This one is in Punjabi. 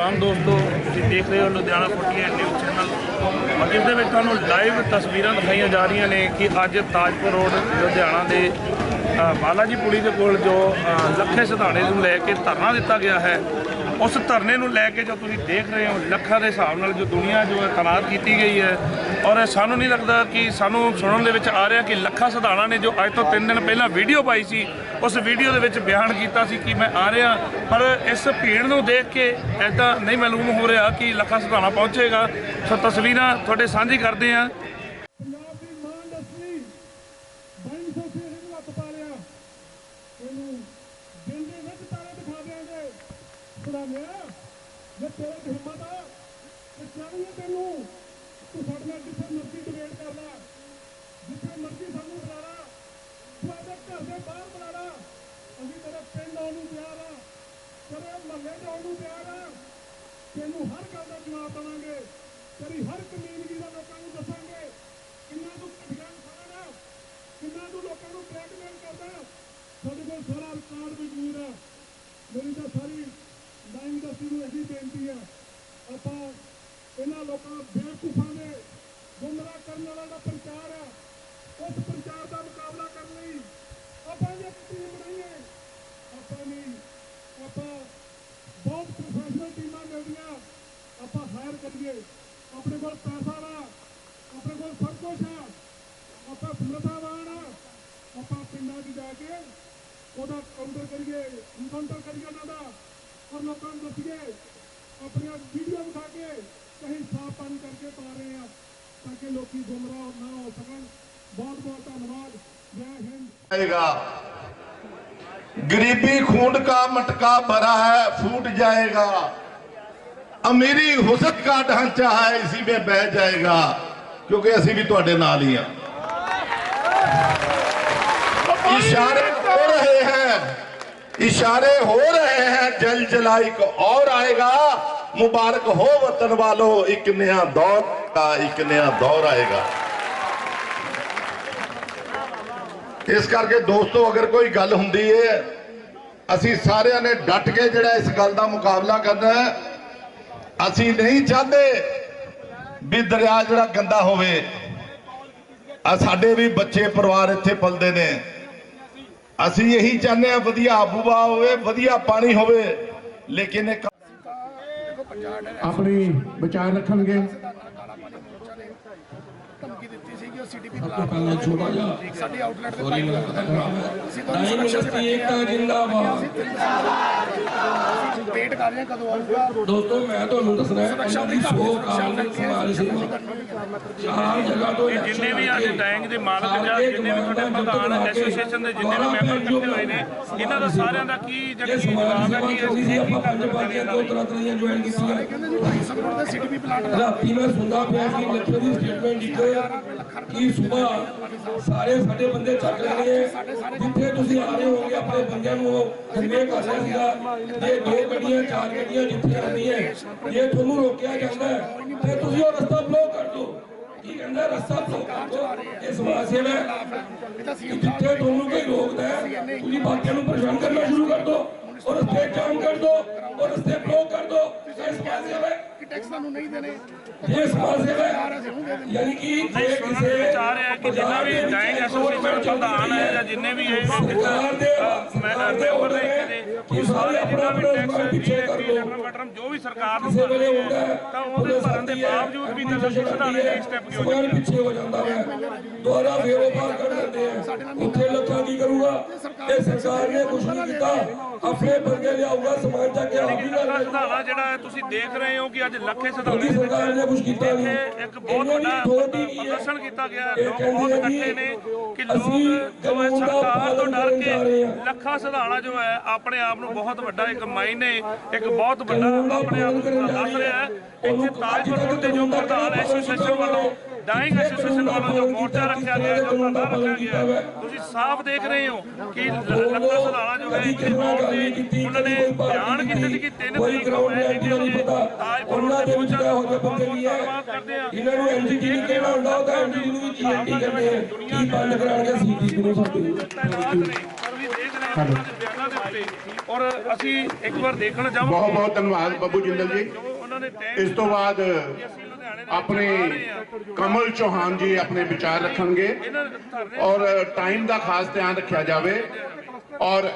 ਤਮਾਮ ਦੋਸਤੋ ਤੁਸੀਂ ਦੇਖ ਰਹੇ ਹੋ ਲੁਧਿਆਣਾ 48 ਨਿਊਜ਼ ਚੈਨਲ। ਜਿਸ ਦੇ ਵਿੱਚ ਤੁਹਾਨੂੰ ਲਾਈਵ ਤਸਵੀਰਾਂ ਦਿਖਾਈਆਂ ਜਾ ਰਹੀਆਂ ਨੇ ਕਿ ਅੱਜ ਤਾਜਪੁਰ ਰੋਡ ਲੁਧਿਆਣਾ ਦੇ ਅ, ਬਾਲਾਜੀ ਪੁਲੀ ਦੇ ਕੋਲ ਜੋ ਲੱਖੇ ਸਿਧਾਣੇ ਨੂੰ ਲੈ ਕੇ ਧਰਨਾ ਦਿੱਤਾ ਗਿਆ ਹੈ। ਉਸ ਧਰਨੇ ਨੂੰ ਲੈ ਕੇ ਜੋ ਤੁਸੀਂ ਦੇਖ ਰਹੇ ਹੋ, ਲੱਖਾਂ ਦੇ ਹਿਸਾਬ ਨਾਲ ਜੋ ਦੁਨੀਆ ਜੋ ਹੈ ਤਨਾਤ ਕੀਤੀ ਗਈ ਹੈ ਔਰ ਸਾਨੂੰ ਨਹੀਂ ਲੱਗਦਾ ਕਿ ਸਾਨੂੰ ਸੁਣਨ ਦੇ ਵਿੱਚ ਆ ਰਿਹਾ ਕਿ ਲੱਖਾਂ ਸਿਧਾਣਾ ਨੇ ਜੋ ਅੱਜ ਤੋਂ 3 ਦਿਨ ਪਹਿਲਾਂ ਵੀਡੀਓ ਪਾਈ ਸੀ, ਉਸ ਵੀਡੀਓ ਦੇ ਵਿੱਚ ਬਿਆਨ ਕੀਤਾ ਸੀ ਕਿ ਮੈਂ ਆ ਰਿਹਾ, ਪਰ ਇਸ ਭੀੜ ਨੂੰ ਦੇਖ ਕੇ ਐਦਾਂ ਨਹੀਂ ਮਾਲੂਮ ਹੋ ਰਿਹਾ ਕਿ ਲੱਖਾਂ ਸਿਧਾਣਾ ਪਹੁੰਚੇਗਾ। ਸੋ ਤਸਵੀਰਾਂ ਤੁਹਾਡੇ ਸਾਂਝੀ ਕਰਦੇ ਹਾਂ ਪੰਜਾਬ ਦੀ ਮਾਂ ਇੰਡਸਟਰੀ ਬੰਦ ਸੋਸੇ ਇਹਨੂੰ ਹੱਥ ਪਾ ਲਿਆ ਇਹਨੂੰ ਦਿਲ ਦੇ ਵਿੱਚ ਤਾਰੇ ਦਿਖਾ ਦੇਾਂਗੇ ਸੁਣਾਲਿਆ ਜੇ ਤੇਰੇ 'ਚ ਹਿੰਮਤ ਆ ਤੇ ਚਾਹੀਏ ਤੈਨੂੰ ਤੂੰ ਸਾਡੇ ਨਾਲ ਜਿੱਥੇ ਮਰਜ਼ੀ ਡਿਬੇਟ ਕਰ ਲੈ। ਜਿੱਥੇ ਮਰਜ਼ੀ ਸਾਨੂੰ ਬੁਲਾ ਲਾ। ਤੂੰ ਆਪਣੇ ਘਰ ਦੇ ਬਾਹਰ ਬੁਲਾ ਲਾ। ਅਸੀਂ ਤੇਰੇ ਪਿੰਡ ਆਉਣ ਨੂੰ ਤਿਆਰ ਆ। ਤੇਰੇ ਮਹੱਲੇ 'ਚ ਆਉਣ ਨੂੰ ਤਿਆਰ ਆ। ਤੈਨੂੰ ਹਰ ਗੱਲ ਦਾ ਜਵਾਬ ਦੇਵਾਂਗੇ। ਤੇਰੀ ਹਰ ਕਮਿਊਨਿਟੀ ਦਾ ਲੋਕਾਂ ਨੂੰ ਦੱਸਾਂਗੇ। ਕਿੰਨਾ ਤੂੰ ਘਟੀਆ ਇਨਸਾਨ ਆ। ਕਿੰਨਾ ਤੂੰ ਲੋਕਾਂ ਨੂੰ ਬਲੈਕਮੇਲ ਕਰਦਾ। ਸਾਡੇ ਕੋਲ ਸਾਰਾ ਰਿਕਾਰਡ ਮੌਜੂਦ ਆ। ਮੇਰੀ ਤਾਂ ਸਾਰੀ ਲਾਈਨ ਇੰਡਸਟਰੀ ਨੂੰ ਇਹੀ ਬੇਨਤੀ ਹੈ ਆਪਾਂ ਇਹਨਾਂ ਲੋਕਾਂ ਬੇਵਕੂਫਾਂ ਦੇ ਗੁੰਮਰਾਹ ਕਰਨ ਵਾਲਾ ਦਾ ਪ੍ਰਚਾਰ ਆ, ਉਸ ਪ੍ਰਚਾਰ ਦਾ ਮੁਕਾਬਲਾ ਕਰਨ ਲਈ ਆਪਾਂ ਨੇ ਟੀਮ ਬਣਾਈ ਆਪਾਂ ਨਹੀਂ। ਆਪਾਂ ਬਹੁਤ ਪ੍ਰੋਫੈਸ਼ਨਲ ਟੀਮਾਂ ਮਿਲਦੀਆਂ, ਆਪਾਂ ਹਾਇਰ ਕਰੀਏ। ਆਪਣੇ ਕੋਲ ਪੈਸਾ ਵਾ ਆਪਣੇ ਕੋਲ ਸਭ ਕੁਝ ਆ। ਆਪਾਂ ਸਮਰਥਾਵਾਨ ਆ, ਆਪਾਂ ਪਿੰਡਾਂ 'ਚ ਜਾ ਕੇ ਉਹਦਾ ਕਾਊਂਟਰ ਕਰੀਏ ਇਨਕਾਊਂਟਰ ਕਰੀਏ ਉਹਨਾਂ ਦਾ। ਔਰ ਲੋਕਾਂ ਨੂੰ ਦੱਸੀਏ ਆਪਣੀਆਂ ਵੀਡੀਓ ਵਿਖਾ ਕੇ ਕਹੀਂ ਸਾਫ਼ ਪਾਣੀ ਕਰਕੇ ਪਾ ਰਹੇ ਆ, ਤਾਂ ਕਿ ਲੋਕੀ ਗੁੰਮਰਾਹ ਨਾ ਹੋ ਸਕਣ। ਬਹੁਤ ਬਹੁਤ ਧੰਨਵਾਦ। ਜੈ ਹਿੰਦ। ਆਏਗਾ। ਗਰੀਬੀ ਖੂਨ ਕਾ ਮਟਕਾ ਭਰਾ ਹੈ, ਫੂਟ ਜਾਏਗਾ। ਅਮੀਰੀ ਹੁਸਤ ਕਾ ਢਾਂਚਾ ਹੈ, ਇਸੇ ਵਿੱਚ ਬਹਿ ਜਾਏਗਾ, ਕਿਉਂਕਿ ਅਸੀਂ ਵੀ ਤੁਹਾਡੇ ਨਾਲ ਹੀ ਆ इशारे हो रहे हैं जल जलाई को और आएगा मुबारक हो वतन वालों एक नया दौर का एक नया दौर आएगा ਇਸ ਕਰਕੇ ਦੋਸਤੋ ਅਗਰ ਕੋਈ ਗੱਲ ਹੁੰਦੀ ਹੈ ਅਸੀਂ ਸਾਰਿਆਂ ਨੇ ਡਟ ਕੇ ਜਿਹੜਾ ਇਸ ਗੱਲ ਦਾ ਮੁਕਾਬਲਾ ਕਰਨਾ ਹੈ ਅਸੀਂ ਨਹੀਂ ਚਾਹਦੇ ਵੀ ਦਰਿਆ ਜਿਹੜਾ ਗੰਦਾ ਹੋਵੇ ਆ ਸਾਡੇ ਵੀ ਬੱਚੇ ਪਰਿਵਾਰ ਇੱਥੇ ਪਲਦੇ ਨੇ ਅਸੀਂ ਇਹੀ ਚਾਹੁੰਦੇ ਆ ਵਧੀਆ ਆਬੂਬਾ ਹੋਵੇ ਵਧੀਆ ਪਾਣੀ ਹੋਵੇ ਲੇਕਿਨ ਇਹ ਆਪਣੀ ਵਿਚਾਰ ਰੱਖਣਗੇ। ਧਮਕੀ ਦਿੱਤੀ ਸੀ ਕਿ ਉਹ ਤੋਂ ਪਹਿਲਾਂ ਛੋਟਾ ਜਿਹਾ। ਸਾਡੀ ਆਊਟਲੈਟ ਤੇ ਪਾਈਪ ਅਸੀਂ ਯੂਨੀਵਰਸਿਟੀ ਏਕਤਾ ਜਿੰਦਾਬਾਦ। ਵੇਟ ਕਰ ਰਹੇ ਹਾਂ ਕਦੋਂ ਆਊਗਾ? ਦੋਸਤੋ ਮੈਂ ਤੁਹਾਨੂੰ ਦੱਸਣਾ ਹੈ ਇਹਨਾਂ ਦੀ ਸੋ ਦੇ ਸਮਾਜ ਸੇਵਾ ਚਾਰ ਜਗ੍ਹਾ ਤੋਂ ਜਿੰਨੇ ਵੀ ਅੱਜ ਕੇ ਡੈਂਗ ਦੇ ਮਾਲਕ ਜਾਂ ਜਿੰਨੇ ਵੀ ਤੁਹਾਡੇ ਪ੍ਰਧਾਨ ਐਸੋਸੀਏਸ਼ਨ ਦੇ ਜਿੰਨੇ ਵੀ ਮੈਂਬਰ ਇਕੱਠੇ ਹੋਏ ਨੇ ਇਹਨਾਂ ਦਾ ਸਾਰਿਆਂ ਦਾ ਕੀ ਜਿਹੜੀ ਜਵਾਬ ਹੈ ਕਿ ਕੀਤੀ ਸੀ ਆਪਾਂ ਪੰਜ ਪਾਰਟੀਆਂ ਦੋ ਤਰ੍ਹਾਂ ਤਰ੍ਹਾਂ ਜੁਆਇਨ ਕੀਤੀਆਂ। ਕਹਿੰਦੇ ਜੀ 250 ਕਰੋੜ ਦਾ ਸੀਟੀਪੀ ਪਲਾਂਟ ਰਾਤੀ ਮੈਂ ਸੁਣਦਾ ਪਿਆ ਸੀ ਲੱਖੇ ਦੀ ਸਟੇਟਮੈਂਟ ਇੱਕ ਕਿ ਸਵੇਰ ਸਾਰੇ ਸਾਡੇ ਬੰਦੇ ਚੱਕ ਲੈਣੇ ਆ ਜਿੱਥੇ ਤੁਸੀਂ ਆ ਰਹੇ ਹੋਗੇ ਆਪਣੇ ਬੰਦਿਆਂ ਨੂੰ ਕਨਵੇ ਕਰ ਰਿਹਾ ਸੀਗਾ। ਇਹ ਦੋ ਗੱਡੀਆਂ ਚਾਰ ਗੱਡੀਆਂ ਜਿੱਥੇ ਆਉਂਦੀਆਂ ਜੇ ਤੁਹਾਨੂੰ ਰੋਕਿਆ ਜਾਂਦਾ ਹੈ, ਤੇ ਤੁਸੀਂ ਉਹ ਰਸਤਾ ਬਲੌਕ ਕਰ ਦਿਓ। ਕੀ ਕਹਿੰਦਾ? ਰਸਤਾ ਬਲੌਕ ਕਰ ਦਿਓ। ਇਹ ਸਮਾਜ ਸੇਵਾ ਹੈ ਜਿੱਥੇ ਤੁਹਾਨੂੰ ਕੋਈ ਰੋਕਦਾ ਹੈ ਤੁਸੀਂ ਬਾਕੀਆਂ ਨੂੰ ਪਰੇਸ਼ਾਨ ਕਰਨਾ ਸ਼ੁਰੂ ਕਰ ਦਿਓ। ਔਰ ਰਸਤੇ ਜਾਮ ਕਰ ਦਿਓ ਔਰ ਰਸਤੇ ਬਲੌਕ ਕਰ ਦਿਓ। ਇਹ ਸਮਾਜ ਸੇਵਾ ਹੈ ਟੈਕਸ ਤੁਹਾਨੂੰ ਨਹੀਂ ਦੇਣੇ। ਇਹ ਸਮਾਜ ਸੇਵਾ ਹੈ ਯਾਨੀ ਕਿ ਜੇ ਕਿਸੇ ਵਿਚਾਰ ਹੈ ਕਿ ਜਿੰਨਾ ਵੀ ਡੈਂਗ ਐਸੋਸੀਏਸ਼ਨ ਦਾ ਪ੍ਰਧਾਨ ਹੈ ਜਾਂ ਜਿੰਨੇ ਵੀ ਇਹ ਸਰਕਾਰ ਦੇ ਮੈਂ ਨੇ ਇਹਦੇ ਕਿ ਸਾਰੇ ਆਪਣਾ ਆਪਣਾ ਪਿੱਛੇ ਲਓ ਬਟਨ ਜੋ ਵੀ ਸਰਕਾਰ ਨੂੰ ਭਰਦੇ ਤਾਂ ਉਹਦੇ ਭਰਨ ਦੇ ਬਾਵਜੂਦ ਵੀ ਪੁਲਿਸ ਨਸ਼ਾ ਸੁਧਾਰਨੇ ਦੇ ਸਟੈਪ ਕਿਉਂ ਸਮਾਨ ਪਿੱਛੇ ਹੋ ਜਾਂਦਾ ਹੈ। ਦੁਆਰਾ ਫੇਰ ਉਹ ਬਾਹਰ ਕੱਢ ਦਿੰਦੇ ਆ ਉੱਥੇ ਲੱਖਾਂ ਕੀ ਕਰੂਗਾ। ਇਹ ਸਰਕਾਰ ਨੇ ਕੁਝ ਨਹੀਂ ਕੀਤਾ। ਆਪਣੇ ਬੰਦੇ ਲਿਆਊਗਾ ਸਮਾਨ ਚੱਕ ਕੇ ਆਪ ਹੀ ਲੱਖਾ ਕਰ ਸਿਧਾਣਾ ਜਿਹੜਾ ਹੈ ਤੁਸੀਂ ਦੇਖ ਰਹੇ ਹੋ ਕਿ ਅੱਜ ਲੱਖੇ ਸਿਧਾਣੇ ਉਹਦੀ ਦੇ ਵਿੱਚ ਸਰਕਾਰ ਨੇ ਕੁਝ ਕੀਤਾ ਨਹੀਂ। ਇੱਥੇ ਇੱਕ ਬਹੁਤ ਇਹਨਾਂ ਦੀ ਵੱਡਾ authority ਕੀ ਹੈ? ਪ੍ਰਦਰਸ਼ਨ ਕੀਤਾ ਗਿਆ ਲੋਕ ਬਹੁਤ ਇਕੱਠੇ ਨੇ ਕਿ ਲੋਕ ਜੋ ਹੈ ਸਰਕਾਰ ਤੋਂ ਡਰ ਕੇ। ਲੱਖਾ ਸਿਧਾਣਾ ਜੋ ਹੈ ਆਪਣੇ ਆਪ ਨੂੰ ਬਹੁਤ ਵੱਡਾ ਇੱਕ ਮਾਇਨੇ ਇੱਕ ਬਹੁਤ ਵੱਡਾ ਕਾਨੂੰਨ ਦਾ ਆਪਣੇ ਆਪ ਨੂੰ ਦੱਸ ਰਹੇ ਹੈ। ਹਾਂ। ਇੱਥੇ ਤਾਜਪੁਰ ਰੋਡ ਤੇ ਜੋ ਪ੍ਰਧਾਨ ਐਸੋਸੀਏਸ਼ਨ ਵੱਲੋਂ ਡਾਈਂਗ ਐਸੋਸੀਏਸ਼ਨ ਵੱਲੋਂ ਜੋ ਮੋਰਚਾ ਰੱਖਿਆ ਗਿਆ ਜੋ ਧਰਨਾ ਰੱਖਿਆ ਗਿਆ। ਤੁਸੀਂ ਸਾਫ਼ ਦੇਖ ਰਹੇ ਹੋ ਕਿ ਲ- ਲੱਖਾ ਸਿਧਾਣਾ ਜੋ ਹੈ ਇੱਥੇ ਆਉਣ ਦੇ ਉਹਨਾਂ ਨੇ ਬਿਆਨ ਕੀਤੇ ਸੀ ਕਿ 3 ਤਰੀਕ ਨੂੰ ਮੈਂ ਇੰਡੀਆ ਦੇ ਤਾਜਪੁਰ ਰੋਡ ਉਹਨਾਂ ਤੇ ਦੇ ਵਿੱਚ ਪਹੁੰਚਾਂਗਾ ਇਹੋ ਜਿਹੇ ਬੰਦੇ ਵੀ ਹੈ ਹਾਂ ਇਹਨਾਂ ਨੂੰ ਐਨਜੀਟੀ ਨਹੀਂ ਕਹਿਣਾ ਹੁੰਦਾ ਉਹ ਤਾਂ ਐਨਜੀਟੀ ਨੂੰ ਵੀ ਜੀਐਨਟੀ ਕਹਿੰਦੇ ਆ? ਕੀ ਬੰਦ ਕਰਾਉਣਗੇ ਸੀਟੀਪੀ ਨੂੰ ਸਾਡੇ? ਨੇ ਪਰ ਵੀ ਦੇਖ ਰਹੇ ਹਾਂ ਔਰ ਅਸੀਂ ਇੱਕ ਵਾਰ ਦੇਖਣਾ ਚਾਹਾਂਗੇ ਬਹੁਤ ਬਹੁਤ ਧੰਨਵਾਦ ਬੱਬੂ ਜਿੰਦਲ ਜੀ। ਇਸ ਤੋਂ ਬਾਅਦ ਆਪਣੇ। ਕਮਲ ਚੌਹਾਨ ਜੀ ਆਪਣੇ ਵਿਚਾਰ ਰੱਖਣਗੇ। ਔਰ ਟਾਈਮ ਦਾ ਖਾਸ ਧਿਆਨ ਰੱਖਿਆ ਜਾਵੇ। ਔਰ